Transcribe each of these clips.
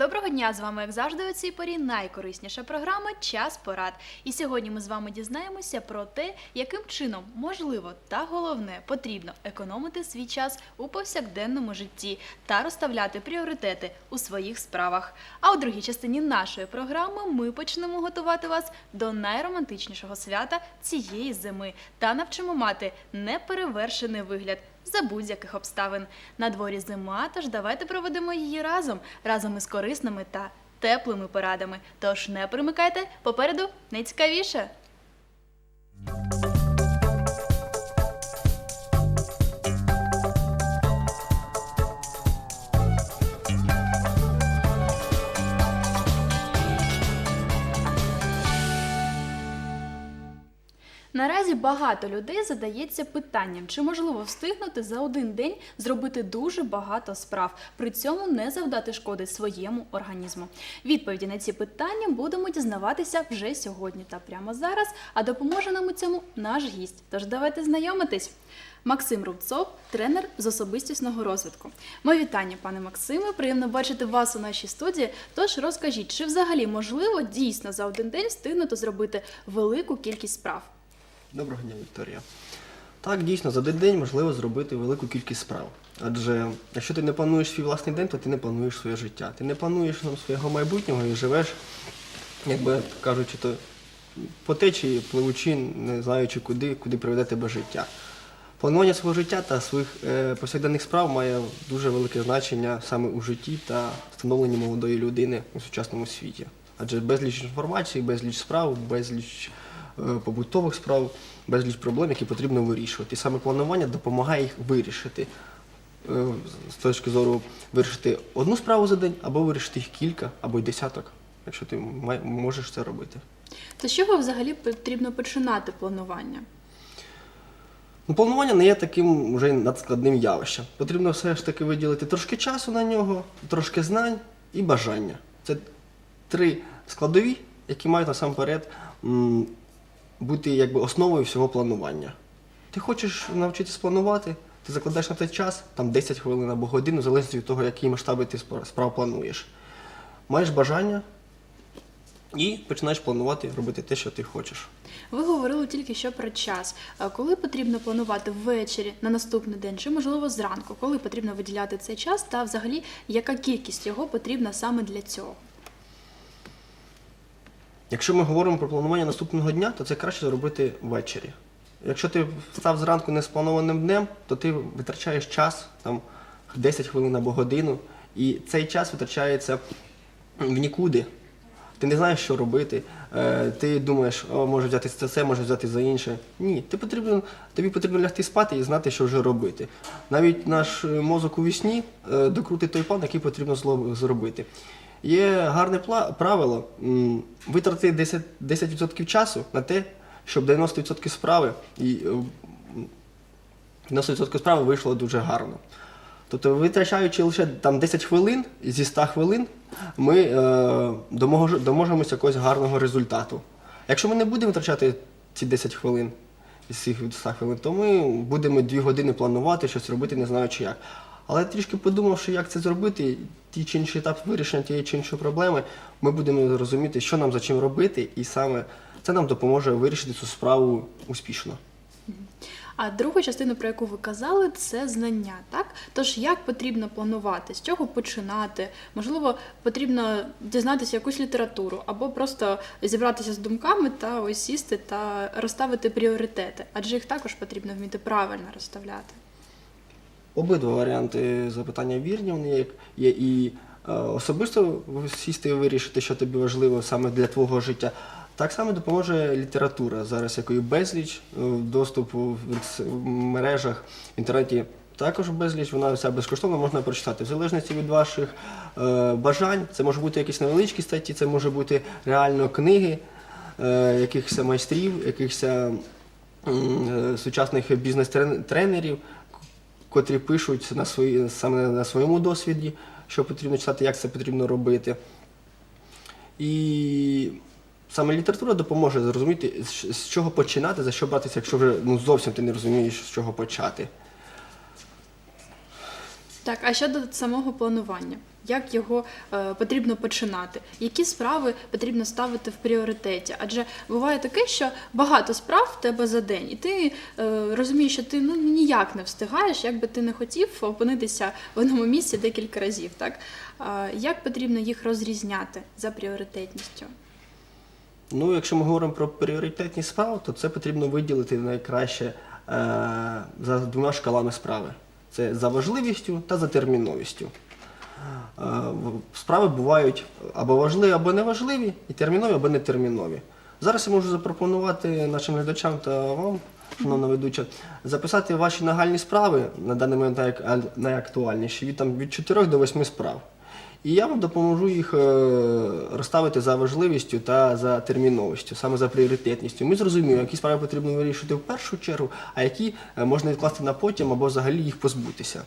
Доброго дня! З вами, як завжди, у цій порі найкорисніша програма Час порад. І сьогодні ми з вами дізнаємося про те, яким чином можливо та головне потрібно економити свій час у повсякденному житті та розставляти пріоритети у своїх справах. А у другій частині нашої програми ми почнемо готувати вас до найромантичнішого свята цієї зими та навчимо мати неперевершений вигляд за будь-яких обставин. На дворі зима, тож давайте проведемо її разом, разом із корисними та теплими порадами. Тож не примикайте, попереду найцікавіше. Наразі багато людей задається питанням, чи можливо встигнути за один день зробити дуже багато справ, при цьому не завдати шкоди своєму організму. Відповіді на ці питання будемо дізнаватися вже сьогодні та прямо зараз. А допоможе нам у цьому наш гість. Тож давайте знайомитись. Максим Рубцов, тренер з особистісного розвитку. Моє вітання, пане Максиме. Приємно бачити вас у нашій студії. Тож розкажіть, чи взагалі можливо дійсно за один день встигнути зробити велику кількість справ? Доброго дня, Вікторія. Так, дійсно, за один день можливо зробити велику кількість справ. Адже якщо ти не плануєш свій власний день, то ти не плануєш своє життя. Ти не плануєш там, свого майбутнього і живеш, якби кажучи, то по течії, пливучи, не знаючи куди, куди приведе тебе життя. Планування свого життя та своїх е, повсякденних справ має дуже велике значення саме у житті та становленні молодої людини у сучасному світі. Адже безліч інформації, безліч справ, безліч побутових справ, безліч проблем, які потрібно вирішувати. І саме планування допомагає їх вирішити. Е, З точки зору вирішити одну справу за день, або вирішити їх кілька, або й десяток, якщо ти можеш це робити. То з чого взагалі потрібно починати планування? Ну, планування не є таким вже надскладним явищем. Потрібно все ж таки виділити трошки часу на нього, трошки знань і бажання. Це три складові, які мають насамперед бути якби основою всього планування. Ти хочеш навчитися планувати, ти закладаєш на той час, там 10 хвилин або годину, в залежності від того, які масштаби ти справ плануєш. Маєш бажання і починаєш планувати, робити те, що ти хочеш. Ви говорили тільки що про час. Коли потрібно планувати ввечері на наступний день, чи можливо зранку? Коли потрібно виділяти цей час, та взагалі яка кількість його потрібна саме для цього? Якщо ми говоримо про планування наступного дня, то це краще зробити ввечері. Якщо ти встав зранку неспланованим днем, то ти витрачаєш час, там 10 хвилин або годину, і цей час витрачається в нікуди. Ти не знаєш, що робити. Е, Ти думаєш, о, може взяти за це, може взяти за інше. Ні, ти потрібно, тобі потрібно лягти спати і знати, що вже робити. Навіть наш е, мозок у вісні е, докрутить той план, який потрібно зробити. Є гарне правило витрати 10%, 10% часу на те, щоб 90% справи і е, 90% справи вийшло дуже гарно. Тобто, витрачаючи лише там 10 хвилин зі 100 хвилин, ми е, доможе- доможемося якогось гарного результату. Якщо ми не будемо витрачати ці 10 хвилин із цих 100 хвилин, то ми будемо 2 години планувати, щось робити, не знаючи як. Але трішки подумавши, як це зробити, ті чи інші етап вирішення тієї чи іншої проблеми, ми будемо розуміти, що нам за чим робити, і саме це нам допоможе вирішити цю справу успішно. А другу частину, про яку ви казали, це знання, так? Тож як потрібно планувати, з чого починати? Можливо, потрібно дізнатися якусь літературу, або просто зібратися з думками та ось сісти та розставити пріоритети, адже їх також потрібно вміти правильно розставляти. Обидва варіанти запитання вірні, вони є, є і е, особисто сісти і вирішити, що тобі важливо саме для твого життя. Так само допоможе література, зараз якої безліч, е, доступу в мережах, в інтернеті також безліч, вона вся безкоштовно можна прочитати. В залежності від ваших е, бажань, це може бути якісь невеличкі статті, це може бути реально книги е, якихось майстрів, якихось е, сучасних бізнес-тренерів, котрі пишуть на свої, саме на своєму досвіді, що потрібно читати, як це потрібно робити. І саме література допоможе зрозуміти, з- чого починати, за що братися, якщо вже ну, зовсім ти не розумієш, з чого почати. Так, а щодо самого планування, як його е, потрібно починати? Які справи потрібно ставити в пріоритеті? Адже буває таке, що багато справ в тебе за день, і ти е, розумієш, що ти ну ніяк не встигаєш, як би ти не хотів опинитися в одному місці декілька разів. Так як потрібно їх розрізняти за пріоритетністю? Ну, якщо ми говоримо про пріоритетні справи, то це потрібно виділити найкраще е, за двома шкалами справи: це за важливістю та за терміновістю. Е, справи бувають або важливі, або неважливі, і термінові, або нетермінові. Зараз я можу запропонувати нашим глядачам та вам, шановна ведуча, записати ваші нагальні справи на даний момент най- найактуальніші від, там, від 4 до 8 справ. І я вам допоможу їх е, розставити за важливістю та за терміновістю, саме за пріоритетністю. Ми зрозуміємо, які справи потрібно вирішити в першу чергу, а які е, можна відкласти на потім або взагалі їх позбутися.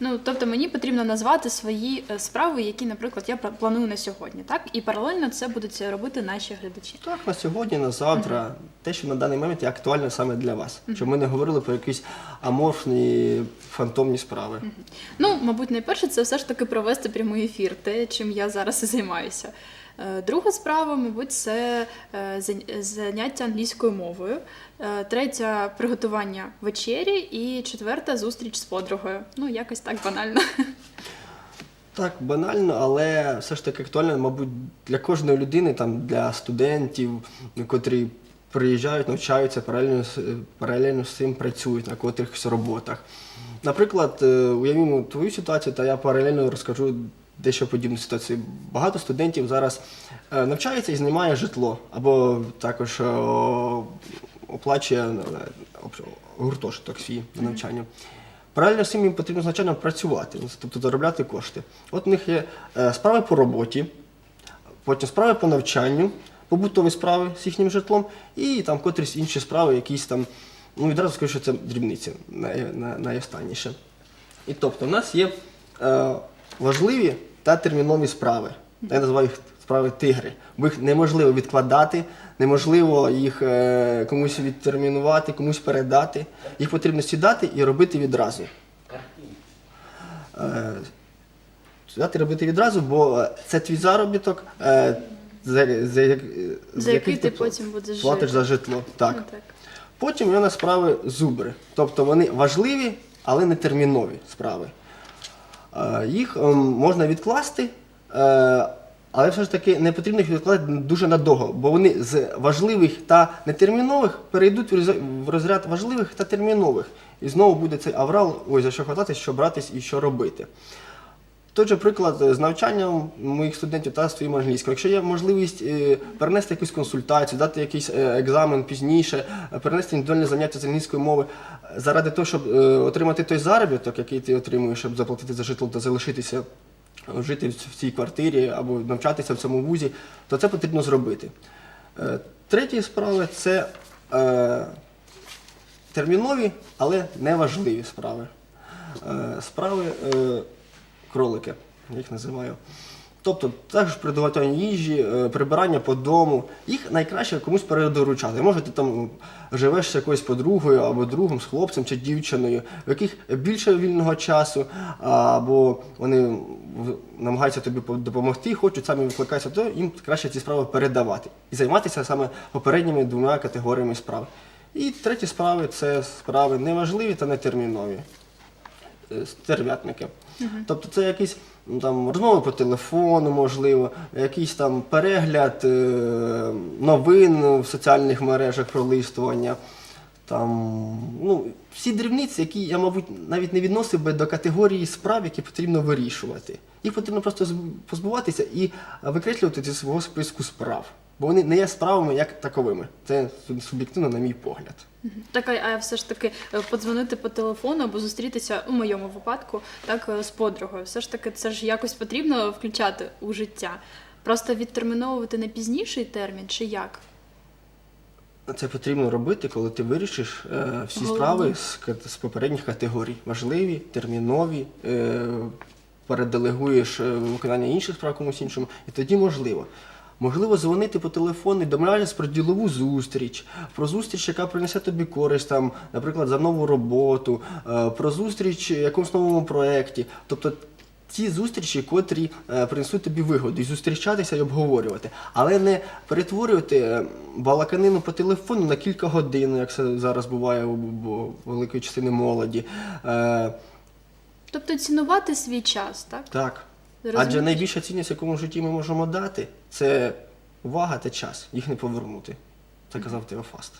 Ну, тобто мені потрібно назвати свої е, справи, які, наприклад, я пла- планую на сьогодні, так? І паралельно це будуть робити наші глядачі. Так, на сьогодні, на завтра, те, що на даний момент є актуально саме для вас. Щоб ми не говорили про якісь аморфні фантомні справи. Ну, мабуть, найперше це все ж таки провести прямий ефір, те, чим я зараз і займаюся. Е, Друга справа, мабуть, це е, заняття англійською мовою. Е, Третя приготування вечері, і четверта зустріч з подругою. Ну, якось так банально. Так, банально, але все ж таки актуально, мабуть, для кожної людини, там, для студентів, котрі приїжджають, навчаються, паралельно, паралельно з цим працюють на котрихось роботах. Наприклад, уявімо твою ситуацію, та я паралельно розкажу дещо подібну ситуацію. Багато студентів зараз е, навчається і знімає житло, або також е, оплачує е, гуртожиток свій на навчання. Паралельно з цим їм потрібно звичайно працювати, тобто заробляти кошти. От у них є справи по роботі, потім справи по навчанню, побутові справи з їхнім житлом і там котрісь інші справи, якісь там, ну відразу скажу, що це дрібниці най, най, найостанніше. І тобто в нас є е, важливі та термінові справи. Я називаю їх справи тигри, бо їх неможливо відкладати, неможливо їх е, комусь відтермінувати, комусь передати. Їх потрібно сідати і робити відразу. Е, Сідати і робити відразу, бо е, це твій заробіток, е, за, за, За який ти потім будеш платиш жити. за житло. Так. Ну, так. Потім є у нас справи зубри. Тобто вони важливі, але не термінові справи. Е, Їх ем, можна відкласти, е, але все ж таки не потрібно їх відкладати дуже надовго, бо вони з важливих та нетермінових перейдуть в розряд важливих та термінових. І знову буде цей аврал, ой, за що хвататись, що братись і що робити. Той же приклад е, з навчанням моїх студентів та своїм англійською. Якщо є можливість перенести якусь консультацію, дати якийсь екзамен пізніше, перенести індивідуальне заняття з англійської мови заради того, щоб е, отримати той заробіток, який ти отримуєш, щоб заплатити за житло та залишитися е, жити в цій квартирі або навчатися в цьому вузі, то це потрібно зробити. Е, Треті справи це термінові, але неважливі справи. Справи кролики, я їх називаю. Тобто також приготування їжі, е, прибирання по дому. Їх найкраще комусь передоручати. Може, ти там живеш з якоюсь подругою або другом, з хлопцем чи дівчиною, в яких більше вільного часу, або вони намагаються тобі по- допомогти, хочуть самі викликатися, то їм краще ці справи передавати і займатися саме попередніми двома категоріями справ. І треті справи це справи неважливі та нетермінові е, стерв'ятники. Тобто це якісь ну, там, розмови по телефону, можливо, якийсь там перегляд е, новин в соціальних мережах, пролистування. Там, ну, всі дрібниці, які я, мабуть, навіть не відносив би до категорії справ, які потрібно вирішувати. Їх потрібно просто позбуватися і викреслювати зі свого списку справ. Бо вони не є справами як таковими. Це суб'єктивно, на мій погляд. Так, а все ж таки е, подзвонити по телефону або зустрітися у моєму випадку так е, з подругою. Все ж таки, це ж якось потрібно включати у життя. Просто відтерміновувати на пізніший термін чи як? Це потрібно робити, коли ти вирішиш е, всі Головне. справи з, з попередніх категорій. Важливі, термінові, е, переделегуєш е, виконання інших справ комусь іншому, і тоді можливо. Можливо, дзвонити по телефону і домовлятися про ділову зустріч, про зустріч, яка принесе тобі користь, там, наприклад, за нову роботу, е, про зустріч в якомусь новому проєкті. Тобто ті зустрічі, котрі е, принесуть тобі вигоду, і зустрічатися і обговорювати, але не перетворювати е, балаканину по телефону на кілька годин, як це зараз буває у, великої частини молоді. Тобто цінувати свій час, так? так. Розумієш? Адже найбільша цінність, яку в житті ми можемо дати, це увага та час. Їх не повернути. Це казав Теофаст.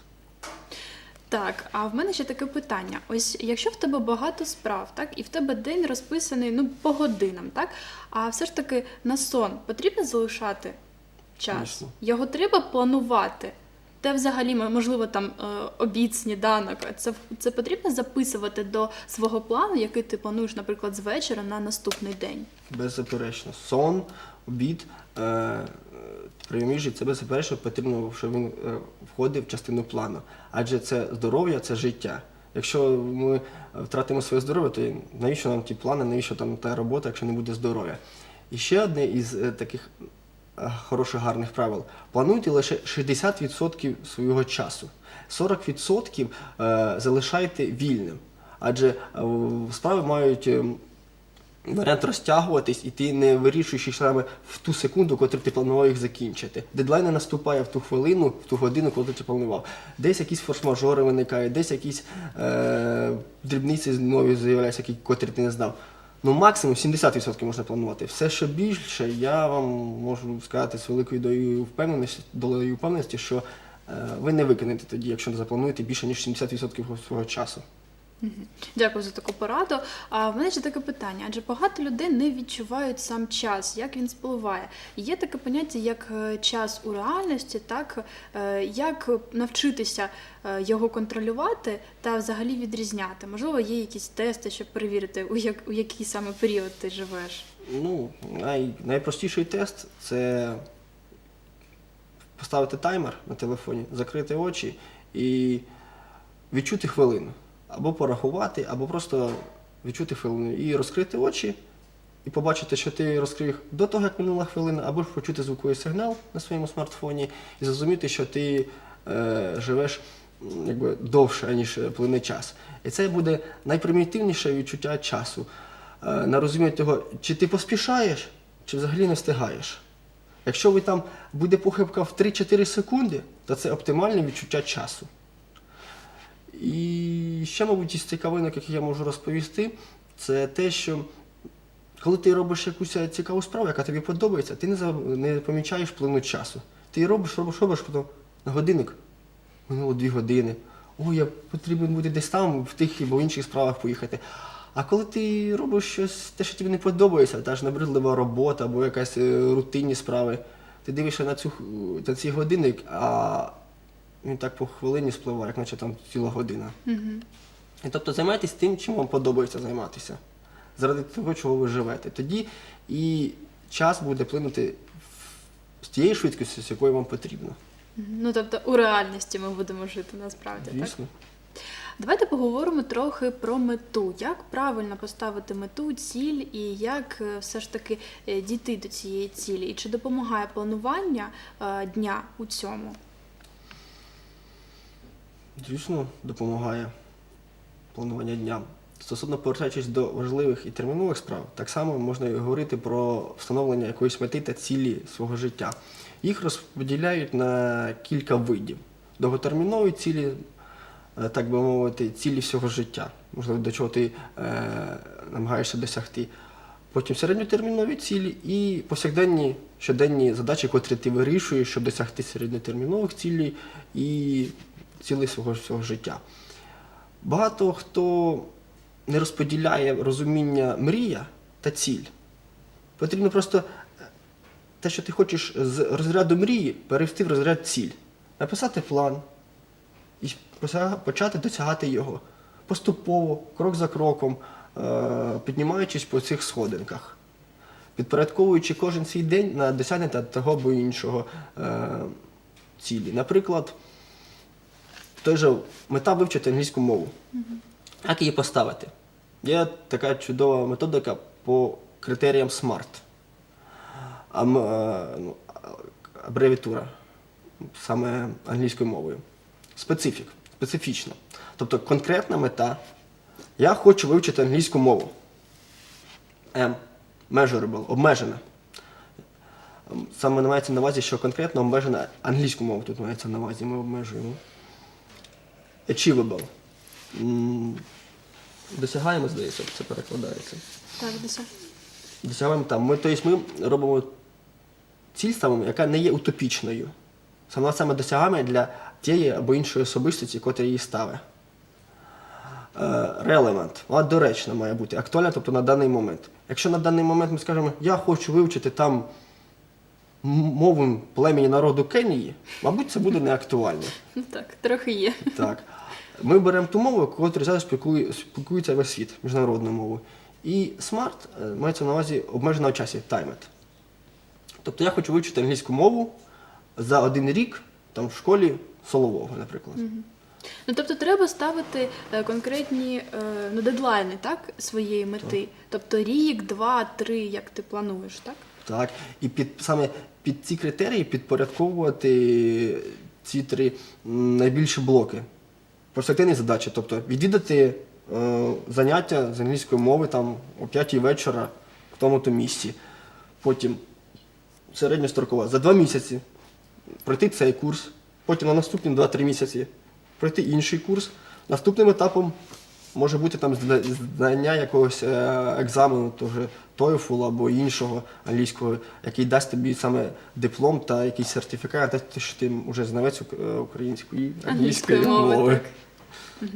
Так, а в мене ще таке питання: ось якщо в тебе багато справ, так, і в тебе день розписаний ну, по годинам, так, а все ж таки на сон потрібно залишати час? Звісно. Його треба планувати. Те взагалі, можливо, там е, обід, сніданок. Це, це потрібно записувати до свого плану, який ти плануєш, наприклад, з вечора на наступний день. Беззаперечно. Сон, обід, е, е, прийом їжі це беззаперечно потрібно, щоб він е, входив в частину плану. Адже це здоров'я, це життя. Якщо ми втратимо своє здоров'я, то навіщо нам ті плани, навіщо там та робота, якщо не буде здоров'я? І ще одне із е, таких е, хороших гарних правил. Плануйте лише 60% свого часу. 40% е, залишайте вільним. Адже е, справи мають е, варіант розтягуватись, і ти не вирішуєш саме в ту секунду, котру ти планував їх закінчити. Дедлайн наступає в ту хвилину, в ту годину, коли ти планував. Десь якісь форс-мажори виникають, десь якісь е, дрібниці нові з'являються, які котрі ти не знав. Ну, максимум 70% можна планувати. Все, що більше, я вам можу сказати з великою долею впевненості, впевненості, що е, ви не викинете тоді, якщо не заплануєте більше ніж 70% свого часу. Дякую за таку пораду. А в мене ще таке питання: адже багато людей не відчувають сам час, як він спливає. Є таке поняття, як е, час у реальності, так е, як навчитися е, його контролювати та взагалі відрізняти. Можливо, є якісь тести, щоб перевірити, у, як, у який саме період ти живеш. Ну, най, найпростіший тест це поставити таймер на телефоні, закрити очі і відчути хвилину. Або порахувати, або просто відчути хвилину. І розкрити очі і побачити, що ти розкрив до того, як минула хвилина, або ж почути звуковий сигнал на своєму смартфоні і зрозуміти, що ти е, живеш якби, довше, ніж плине час. І це буде найпримітивніше відчуття часу. Е, на розуміння того, чи ти поспішаєш, чи взагалі не встигаєш. Якщо ви там буде похибка в 3-4 секунди, то це оптимальне відчуття часу. І ще, мабуть, із цікавинок, які я можу розповісти, це те, що коли ти робиш якусь цікаву справу, яка тобі подобається, ти не, не помічаєш плину часу. Ти робиш, робиш, робиш, потім на годинник минуло дві години. Ой, я потрібен буде десь там, в тих або інших справах поїхати. А коли ти робиш щось, те, що тобі не подобається, та ж набридлива робота або якась е, рутинні справи, ти дивишся на, цю, на цей годинник, а він так по хвилині спливає, як наче там ціла година. Угу. І тобто займайтесь тим, чим вам подобається займатися. Заради того, чого ви живете. Тоді і час буде плинути з тією швидкістю, з якою вам потрібно. Ну тобто у реальності ми будемо жити насправді, так? Давайте поговоримо трохи про мету. Як правильно поставити мету, ціль і як е, все ж таки е, дійти до цієї цілі? І чи допомагає планування е, дня у цьому? Звісно, допомагає планування дня. Стосовно повертаючись до важливих і термінових справ, так само можна говорити про встановлення якоїсь мети та цілі свого життя. Їх розподіляють на кілька видів. Довготермінові цілі, е, так би мовити, цілі всього життя, можливо, до чого ти е, намагаєшся досягти. Потім середньотермінові цілі і повсякденні щоденні задачі, котрі ти вирішуєш, щоб досягти середньотермінових цілей і цілей свого всього життя. Багато хто не розподіляє розуміння мрія та ціль. Потрібно просто е, те, що ти хочеш з розряду мрії, перевести в розряд ціль. Написати план і почати досягати його поступово, крок за кроком, е, піднімаючись по цих сходинках, підпорядковуючи кожен свій день на досягнення того або іншого е, цілі. Наприклад, той же мета вивчити англійську мову. Як її поставити? Є така чудова методика по критеріям SMART. А, м- е, ну, абревіатура, саме англійською мовою. Специфік, специфічно. Тобто конкретна мета. Я хочу вивчити англійську мову. M. Measurable, обмежена. Ем, Саме мається на увазі, що конкретно обмежена англійську мову тут мається на увазі, ми обмежуємо. Achievable. М, Досягаємо, здається, це перекладається. Так, десе. Досягаємо там. Ми, тобто ми робимо ціль ставимо, яка не є утопічною. Саме саме досягаємо для тієї або іншої особистості, котра її ставить. Е, Relevant, вона доречна має бути, актуальна, тобто на даний момент. Якщо на даний момент ми скажемо, я хочу вивчити там м- мову племені народу Кенії, мабуть, це буде не актуально. Ну так, трохи є. Так. Ми беремо ту мову, яку зараз спілкує, спілкується весь світ, міжнародну мову. І смарт е, мається на увазі обмежена в часі, таймет. Тобто я хочу вивчити англійську мову за один рік там, в школі солового, наприклад. Ну тобто треба ставити е, конкретні е, ну, дедлайни, так, своєї мети. Тобто рік, два, три, як ти плануєш, так? Так. І під, саме під ці критерії підпорядковувати ці три найбільші блоки. Перспективні задачі, тобто відвідати е, заняття з англійської мови там, о 5 вечора в тому-то місці. Потім середньострокова за два місяці пройти цей курс, потім на наступні 2-3 місяці пройти інший курс. Наступним етапом може бути там здання якогось е, екзамену, того же TOEFL або іншого англійського, який дасть тобі саме диплом та якийсь сертифікат, дасть, що ти вже знавець е, української англійської мови. так.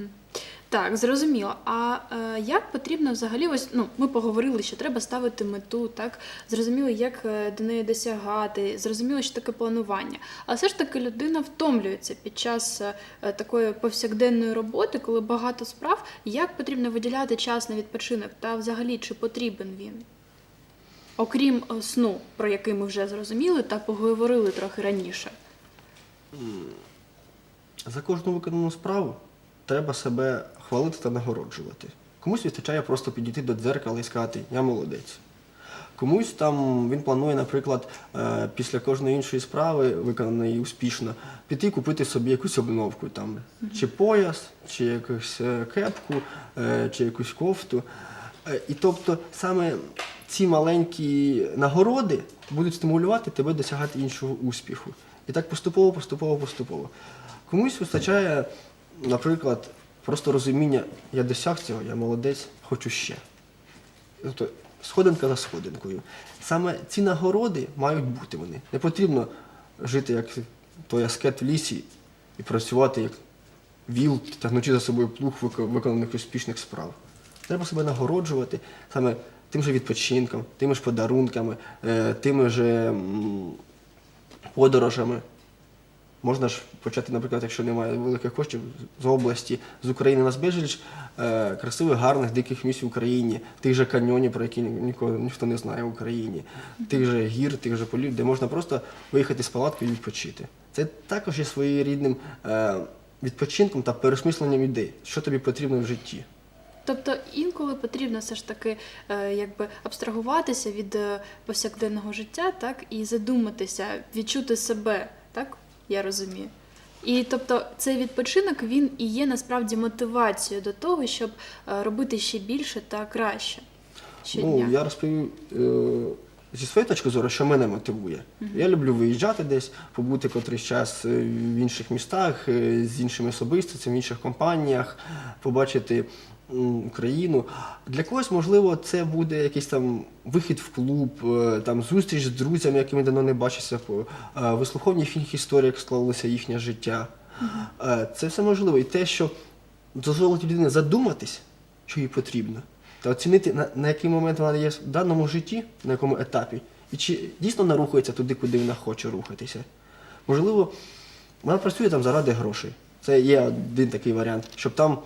Так, зрозуміло. А е, як потрібно взагалі, ось ну ми поговорили, що треба ставити мету, так зрозуміло, як е, до неї досягати, зрозуміло, що таке планування. Але все ж таки людина втомлюється під час е, е, такої повсякденної роботи, коли багато справ. Як потрібно виділяти час на відпочинок, та взагалі чи потрібен він? Окрім е, сну, про який ми вже зрозуміли та поговорили трохи раніше. За кожну виконану справу треба себе хвалити та нагороджувати. Комусь вистачає просто підійти до дзеркала і сказати Я молодець. Комусь там він планує, наприклад, е, після кожної іншої справи, виконаної успішно, піти купити собі якусь обновку, там, чи пояс, чи якусь е, кепку, е, чи якусь кофту. І тобто саме ці маленькі нагороди будуть стимулювати тебе досягати іншого успіху. І так поступово, поступово, поступово. Комусь вистачає, наприклад, просто розуміння, я досяг цього, я молодець, хочу ще. Тобто сходинка за сходинкою. Саме ці нагороди мають бути вони. Не потрібно жити як той аскет в лісі і працювати як віл, тягнучи за собою плуг вик- виконаних успішних справ. Треба себе нагороджувати саме тим же відпочинком, тими ж подарунками, е, тими ж подорожами. Можна ж почати, наприклад, якщо немає великих коштів з області, з України на безліч е, красивих, гарних, диких місць в Україні, тих же каньйонів, про які ні- нікого ніхто не знає в Україні, тих же гір, тих же полів, де можна просто виїхати з палаткою і відпочити. Це також є своєрідним е, відпочинком та переосмисленням ідей, що тобі потрібно в житті. Тобто інколи потрібно все ж таки е, якби абстрагуватися від повсякденного життя, так і задуматися, відчути себе, так я розумію. І тобто цей відпочинок він і є насправді мотивацією до того, щоб е, робити ще більше та краще щодня. Ну, я розповів е, зі своєї точки зору, що мене мотивує. Я люблю виїжджати десь, побути котрийсь час е, в інших містах, е, з іншими особистостями, в інших компаніях, побачити Україну. Для когось, можливо, це буде якийсь там вихід в клуб, е, там зустріч з друзями, якими давно не бачився, по- вислуховування їхніх історій, як склалося їхнє життя. Це все можливо. І те, що дозволить людині задуматись, що їй потрібно, та оцінити, на, на який момент вона є в даному житті, на якому етапі, і чи дійсно вона рухається туди, куди вона хоче рухатися. Можливо, вона працює там заради грошей. Це є один такий варіант, щоб там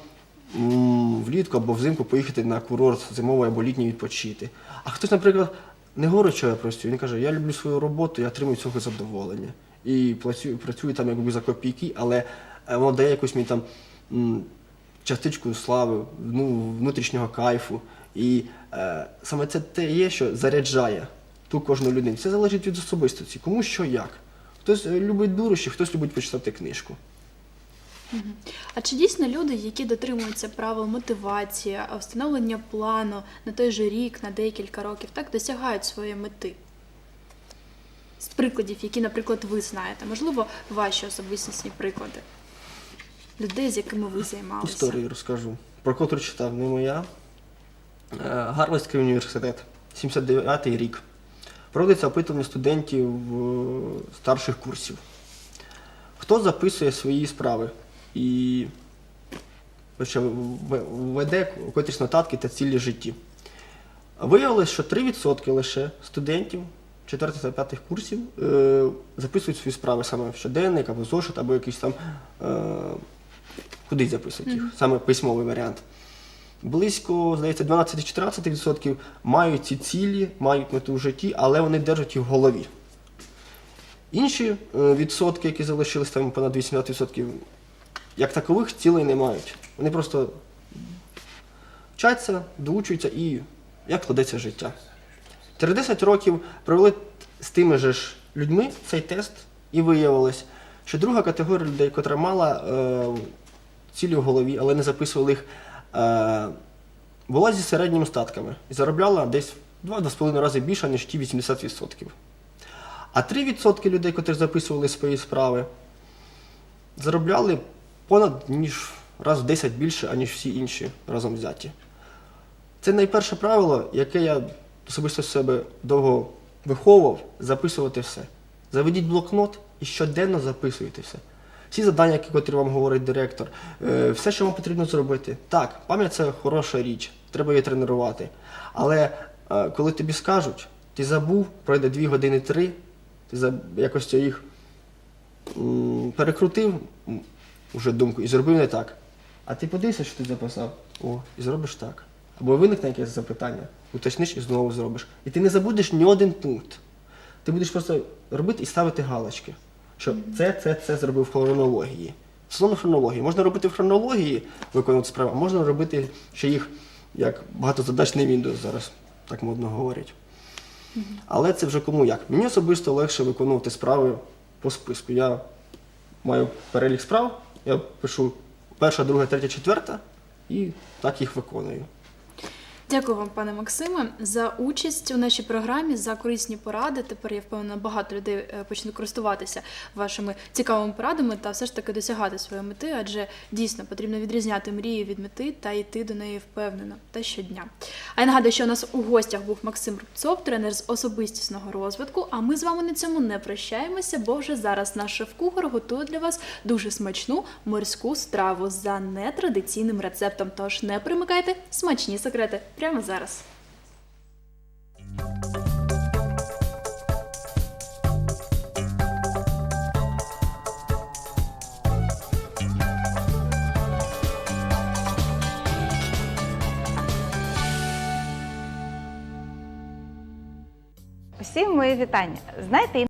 м, влітку або взимку поїхати на курорт зимовий або літній відпочити. А хтось, наприклад, не говорить, що я працюю, він каже, я люблю свою роботу, я отримую цього задоволення. І працюю, працюю там якби за копійки, але е, воно дає якусь мені там м, частичку слави, ну, внутрішнього кайфу. І е, саме це те є, що заряджає ту кожну людину. Це залежить від особистості, кому що як. Хтось е, любить дурощі, хтось любить почитати книжку. А чи дійсно люди, які дотримуються правил мотивації, встановлення плану на той же рік, на декілька років, так досягають своєї мети? З прикладів, які, наприклад, ви знаєте, можливо, ваші особистісні приклади людей, з якими ви займалися. Історію розкажу. Про котру читав не моя. Е, Гарвардський університет, 79-й рік. Проводиться опитування студентів е, старших курсів. Хто записує свої справи і веде якісь нотатки та цілі житті. Виявилось, що 3% лише студентів 4 та 5 курсів е, записують свої справи саме в щоденник або зошит, або якийсь там кудись записують їх, саме письмовий варіант. Близько, здається, 12-14% мають ці цілі, мають мету в житті, але вони держать їх в голові. Інші е, відсотки, які залишились там понад 80%, як такових цілей не мають. Вони просто вчаться, доучуються і як кладеться життя. Через 10 років провели з тими же ж людьми цей тест, і виявилось, що друга категорія людей, котра мала е, цілі в голові, але не записували їх, е, була зі середніми статками і заробляла десь в 2-2,5 рази більше, ніж ті 80%. А 3% людей, котрі записували свої справи, заробляли понад ніж раз в 10 більше, аніж всі інші разом взяті. Це найперше правило, яке я особисто себе довго виховував, записувати все. Заведіть блокнот і щоденно записуйте все. Всі завдання, які котрі вам говорить директор, е, все, що вам потрібно зробити. Так, пам'ять це хороша річ, треба її тренувати. Але е, коли тобі скажуть, ти забув, пройде 2 години 3, ти якось їх перекрутив уже думку і зробив не так. А ти подивишся, що ти записав, о, і зробиш так. Або виникне якесь запитання, уточниш і знову зробиш. І ти не забудеш ні один пункт. Ти будеш просто робити і ставити галочки. Що це, це, це зробив в хронології. Стосовно хронології. Можна робити в хронології, виконувати справи, а можна робити ще їх як багатозадачний Windows зараз, так модно говорять. Але це вже кому як. Мені особисто легше виконувати справи по списку. Я маю перелік справ, я пишу перша, друга, третя, четверта і так їх виконую. Дякую вам, пане Максиме, за участь у нашій програмі, за корисні поради. Тепер я впевнена, багато людей е, почне користуватися вашими цікавими порадами та все ж таки досягати своєї мети, адже дійсно потрібно відрізняти мрії від мети та йти до неї впевнено та щодня. А я нагадую, що у нас у гостях був Максим Рубцов, тренер з особистісного розвитку. А ми з вами на цьому не прощаємося, бо вже зараз наш шеф-кухар готує для вас дуже смачну морську страву за нетрадиційним рецептом. Тож не примикайте смачні секрети прямо зараз. Усім мої вітання. Знаєте,